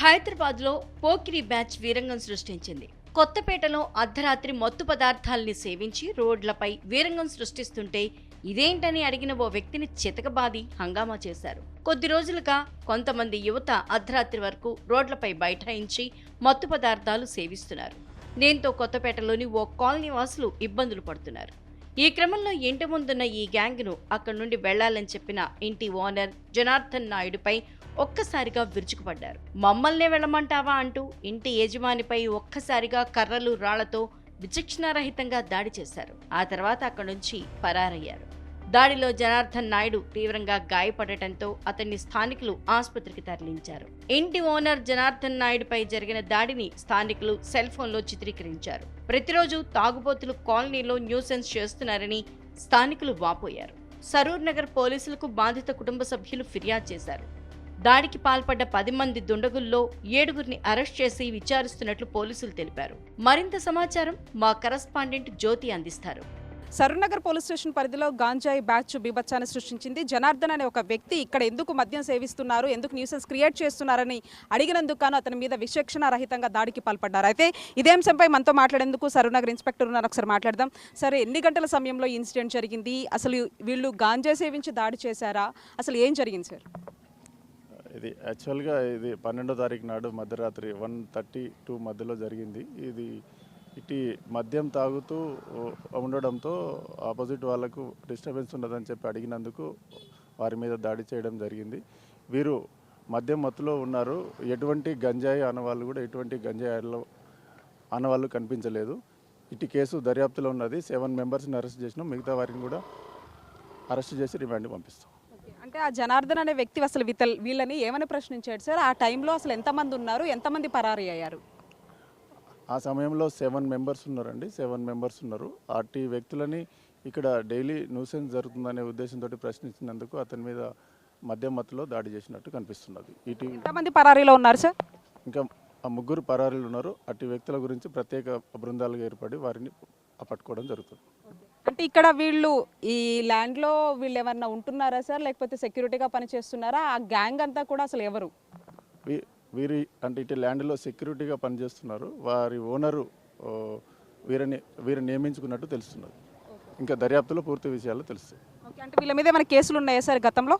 హైదరాబాద్లో పోకిరి బ్యాచ్ వీరంగం సృష్టించింది. కొత్తపేటలో అర్ధరాత్రి మత్తు పదార్థాల్ని సేవించి రోడ్లపై వీరంగం సృష్టిస్తుంటే ఇదేంటని అడిగిన ఓ వ్యక్తిని చితకబాది హంగామా చేశారు. కొద్ది రోజులుగా కొంతమంది యువత అర్ధరాత్రి వరకు రోడ్లపై బైఠాయించి మత్తు పదార్థాలు సేవిస్తున్నారు. దీంతో కొత్తపేటలోని ఓ కాలనీ వాసులు ఇబ్బందులు పడుతున్నారు. ఈ క్రమంలో ఇంటి ముందున్న ఈ గ్యాంగ్ను అక్కడి నుండి వెళ్ళాలని చెప్పిన ఇంటి ఓనర్ జనార్దన్ నాయుడుపై ఒక్కసారిగా విరుచుకుపడ్డారు. మమ్మల్నే వెళ్ళమంటావా అంటూ ఇంటి యజమానిపై ఒక్కసారిగా కర్రలు రాళ్ళతో విచక్షణారహితంగా దాడి చేశారు. ఆ తర్వాత అక్కడి నుంచి పరారయ్యారు దాడిలో జనార్దన్ నాయుడు తీవ్రంగా గాయపడటంతో అతన్ని స్థానికులు ఆసుపత్రికి తరలించారు. ఇంటి ఓనర్ జనార్దన్ నాయుడుపై జరిగిన దాడిని స్థానికులు సెల్ ఫోన్లో చిత్రీకరించారు. ప్రతిరోజు తాగుబోతులు కాలనీలో న్యూసెన్స్ చేస్తున్నారని స్థానికులు వాపోయారు. సరూర్ నగర్ పోలీసులకు బాధిత కుటుంబ సభ్యులు ఫిర్యాదు చేశారు. దాడికి పాల్పడ్డ పది మంది దుండగుల్లో ఏడుగురిని అరెస్ట్ చేసి విచారిస్తున్నట్లు పోలీసులు తెలిపారు. మరింత సమాచారం మా కరస్పాండెంట్ జ్యోతి అందిస్తారు. సరూర్నగర్ పోలీస్ స్టేషన్ పరిధిలో గాంజాయి బ్యాచ్ బీభత్సాన్ని సృష్టించింది. జనార్దన్ అనే ఒక వ్యక్తి ఇక్కడ ఎందుకు మద్యం సేవిస్తున్నారు ఎందుకు న్యూసెన్స్ క్రియేట్ చేస్తున్నారని అడిగినందుకు గాను అతని మీద విచక్షణ రహితంగా దాడికి పాల్పడ్డారు. అయితే ఇదే అంశంపై మనతో మాట్లాడేందుకు సరూర్నగర్ ఇన్స్పెక్టర్ ఉన్నారు ఒకసారి మాట్లాడదాం. సరే ఎన్ని గంటల సమయంలో ఈ ఇన్సిడెంట్ జరిగింది? అసలు వీళ్ళు గాంజా సేవించి దాడి చేశారా? అసలు ఏం జరిగింది సార్? ఇది యాక్చువల్గా ఇది పన్నెండో తారీఖు నాడు మధ్యరాత్రి వన్ థర్టీ టూ మధ్యలో జరిగింది. ఇది ఇటు మద్యం తాగుతూ ఉండడంతో ఆపోజిట్ వాళ్ళకు డిస్టర్బెన్స్ ఉన్నదని చెప్పి అడిగినందుకు వారి మీద దాడి చేయడం జరిగింది. వీరు మద్యం మత్తులో ఉన్నారు. ఎటువంటి గంజాయి అనవాళ్ళు కూడా ఎటువంటి గంజాయిలో అనవాళ్ళు కనిపించలేదు. ఇటు కేసు దర్యాప్తులో ఉన్నది. సెవెన్ మెంబర్స్ని అరెస్ట్ చేసినాం. మిగతా వారిని కూడా అరెస్ట్ చేసి రిమాండ్ పంపిస్తాం. అంటే ఆ జనార్దన్ అనే వ్యక్తి అసలు వితల్ వీళ్ళని ఏమని ప్రశ్నించాడు సార్? ఆ టైంలో అసలు ఎంతమంది ఉన్నారు? ఎంతమంది పరారీ అయ్యారు? ఆ సమయంలో సెవెన్ మెంబర్స్ ఉన్నారండి. సెవెన్ మెంబర్స్ ఉన్నారు. అట్టి వ్యక్తులని ఇక్కడ డైలీ న్యూసెన్స్ జరుగుతుందనే ఉద్దేశంతో ప్రశ్నించినందుకు అతని మీద మద్యం మత్తులో దాడి చేసినట్టు కనిపిస్తున్నది. ఇటు ఎంతమంది పరారీలో ఉన్నారు సార్? ఇంకా ఆ ముగ్గురు పరారీలు ఉన్నారు. అట్టి వ్యక్తుల గురించి ప్రత్యేక బృందాలుగా ఏర్పడి వారిని పట్టుకోవడం జరుగుతుంది. అంటే ఇక్కడ వీళ్ళు ఈ ల్యాండ్లో వీళ్ళు ఎవరన్నా ఉంటున్నారా సార్? లేకపోతే సెక్యూరిటీగా పనిచేస్తున్నారా? ఆ గ్యాంగ్ అంతా కూడా అసలు ఎవరు? వీరి అంటే ఇటు ల్యాండ్లో సెక్యూరిటీగా పనిచేస్తున్నారు. వారి ఓనరు వీరిని వీరిని నియమించుకున్నట్టు తెలుస్తున్నది. ఇంకా దర్యాప్తులో పూర్తి విషయాలు తెలుస్తాయి. ఓకే అంటే వీళ్ళ మీద ఏమైనా కేసులు ఉన్నాయా సార్ గతంలో?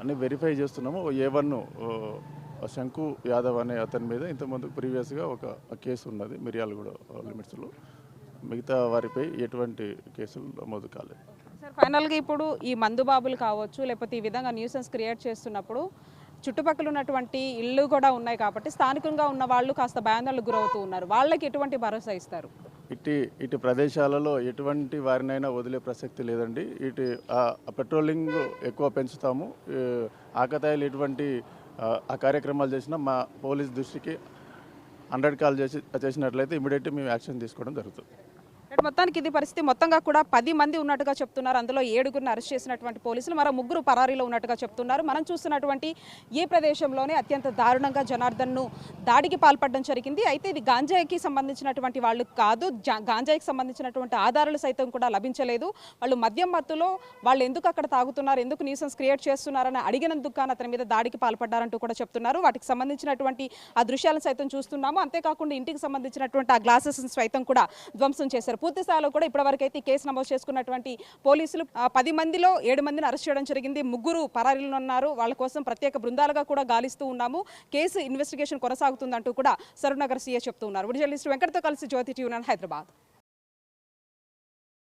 అని వెరిఫై చేస్తున్నాము. ఏ వన్ శంకు యాదవ్ అనే అతని మీద ఇంతకుముందు ప్రీవియస్గా ఒక కేసు ఉన్నది మిర్యాలగూడ లిమిట్స్లో. మిగతా వారిపై ఎటువంటి కేసులు నమోదు కాలేదు. సార్ ఫైనల్గా ఇప్పుడు ఈ మందుబాబులు కావచ్చు లేకపోతే ఈ విధంగా న్యూసెన్స్ క్రియేట్ చేస్తున్నప్పుడు చుట్టుపక్కల ఉన్నటువంటి ఇళ్ళు కూడా ఉన్నాయి కాబట్టి స్థానికంగా ఉన్న వాళ్ళు కాస్త భయాందోళనకు గురవుతూ ఉన్నారు. వాళ్ళకి ఎటువంటి భరోసా ఇస్తారు? ఇటు ఇటు ప్రదేశాలలో ఎటువంటి వారినైనా వదిలే ప్రసక్తి లేదండి. ఇటు పెట్రోలింగ్ ఎక్కువ పెంచుతాము. ఆకతాయిలు ఎటువంటి ఆ, కార్యక్రమాలు చేసినా మా పోలీస్ దృష్టికి హండ్రెడ్ కాల్ చేసి చేసినట్లయితే ఇమీడియట్గా మేము యాక్షన్ తీసుకోవడం జరుగుతుంది. మొత్తానికి ఇది పరిస్థితి మొత్తంగా కూడా పది మంది ఉన్నట్టుగా చెప్తున్నారు. అందులో ఏడుగురిని అరెస్ట్ చేసినటువంటి పోలీసులు మరో ముగ్గురు పరారీలో ఉన్నట్టుగా చెప్తున్నారు. మనం చూస్తున్నటువంటి ఈ ప్రదేశంలోనే అత్యంత దారుణంగా జనార్దన్ను దాడికి పాల్పడడం జరిగింది. అయితే ఇది గాంజాయికి సంబంధించినటువంటి వాళ్ళు కాదు. గాంజాయికి సంబంధించినటువంటి ఆధారాలు సైతం కూడా లభించలేదు. వాళ్ళు మద్యం మత్తులో వాళ్ళు ఎందుకు అక్కడ తాగుతున్నారు ఎందుకు న్యూసెన్స్ క్రియేట్ చేస్తున్నారని అడిగినందుకు కానీ అతని మీద దాడికి పాల్పడ్డారంటూ కూడా చెప్తున్నారు. వాటికి సంబంధించినటువంటి ఆ దృశ్యాలను సైతం చూస్తున్నాము. అంతేకాకుండా ఇంటికి సంబంధించినటువంటి ఆ గ్లాసెస్ సైతం కూడా ధ్వంసం చేశారు. పూర్తి స్థాయిలో కూడా ఇప్పటివరకు అయితే కేసు నమోదు చేసుకున్నటువంటి పోలీసులు పది మందిలో ఏడు మందిని అరెస్ట్ చేయడం జరిగింది. ముగ్గురు పరారీలు ఉన్నారు వాళ్ళ కోసం ప్రత్యేక బృందాలుగా కూడా గాలిస్తూ ఉన్నాము. కేసు ఇన్వెస్టిగేషన్ కొనసాగుతుందంటూ కూడా సరూనగర్ సీఏ చెప్తున్నారు ఉన్నారు. వెంకటతో కలిసి జ్యోతి టీవీ హైదరాబాద్.